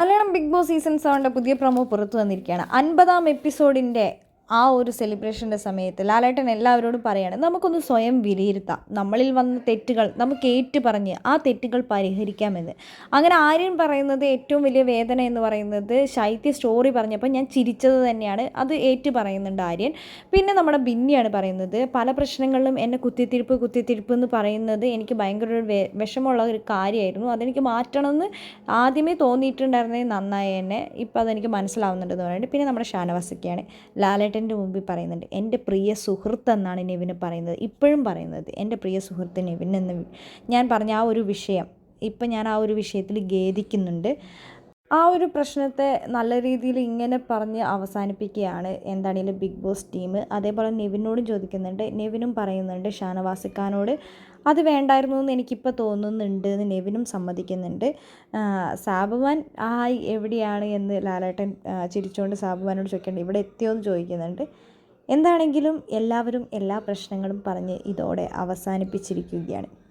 Malayalam big boss season സെവന്റെ പുതിയ promo പുറത്തു വന്നിരിക്കുകയാണ്. അൻപതാം എപ്പിസോഡിന്റെ ആ ഒരു സെലിബ്രേഷന്റെ സമയത്ത് ലാലേട്ടൻ എല്ലാവരോടും പറയാണ് നമുക്കൊന്ന് സ്വയം വിലയിരുത്താം. നമ്മളിൽ വന്ന തെറ്റുകൾ നമുക്ക് ഏറ്റു പറഞ്ഞ് ആ തെറ്റുകൾ പരിഹരിക്കാമെന്ന്. അങ്ങനെ ആര്യൻ പറയുന്നത് ഏറ്റവും വലിയ വേദന എന്ന് പറയുന്നത് ശൈത്യ സ്റ്റോറി പറഞ്ഞപ്പോൾ ഞാൻ ചിരിച്ചത് തന്നെയാണ്. അത് ഏറ്റു പറയുന്നുണ്ട് ആര്യൻ. പിന്നെ നമ്മുടെ ബിന്നിയാണ് പറയുന്നത് പല പ്രശ്നങ്ങളിലും എന്നെ കുത്തിത്തിരിപ്പ് കുത്തിത്തിരിപ്പ് എന്ന് പറയുന്നത് എനിക്ക് ഭയങ്കര ഒരു വിഷമമുള്ള ഒരു കാര്യമായിരുന്നു. അതെനിക്ക് മാറ്റണമെന്ന് ആദ്യമേ തോന്നിയിട്ടുണ്ടായിരുന്നത് നന്നായി എന്നെ. ഇപ്പോൾ അതെനിക്ക് മനസ്സിലാവുന്നുണ്ടെന്ന് പറയുന്നത് പിന്നെ നമ്മുടെ ഷാനവാസൊക്കെയാണ് ലാലേട്ടന്റെ മുമ്പിൽ പറയുന്നുണ്ട് എന്റെ പ്രിയ സുഹൃത്ത് എന്നാണ് നെവിന് പറയുന്നത്. ഇപ്പോഴും പറയുന്നത് എന്റെ പ്രിയ സുഹൃത്ത് നെവിൻ എന്ന്. ഞാൻ പറഞ്ഞ ആ ഒരു വിഷയം ഇപ്പം ഞാൻ ആ ഒരു വിഷയത്തിൽ ഖേദിക്കുന്നുണ്ട്. ആ ഒരു പ്രശ്നത്തെ നല്ല രീതിയിൽ ഇങ്ങനെ പറഞ്ഞ് അവസാനിപ്പിക്കുകയാണ് എന്താണെങ്കിലും ബിഗ് ബോസ് ടീം അതേപോലെ നെവിനോടും ചോദിക്കുന്നുണ്ട്. നെവിനും പറയുന്നുണ്ട് ഷാനവാസിക്കാനോട് അത് വേണ്ടായിരുന്നു എന്ന് എനിക്കിപ്പോൾ തോന്നുന്നുണ്ട് എന്ന് നെവിനും സമ്മതിക്കുന്നുണ്ട്. ആ, സാബുമാൻ ഹായ് എവിടെയാണ്? എന്ന് ലാലേട്ടൻ ആ, ചിരിച്ചുകൊണ്ട് സാബുമാനോട് ചോദിക്കേണ്ടത് ഇവിടെ എത്തിയോ? എന്ന് ചോദിക്കുന്നുണ്ട്. എന്താണെങ്കിലും എല്ലാവരും എല്ലാ പ്രശ്നങ്ങളും പറഞ്ഞ് ഇതോടെ അവസാനിപ്പിച്ചിരിക്കുകയാണ്.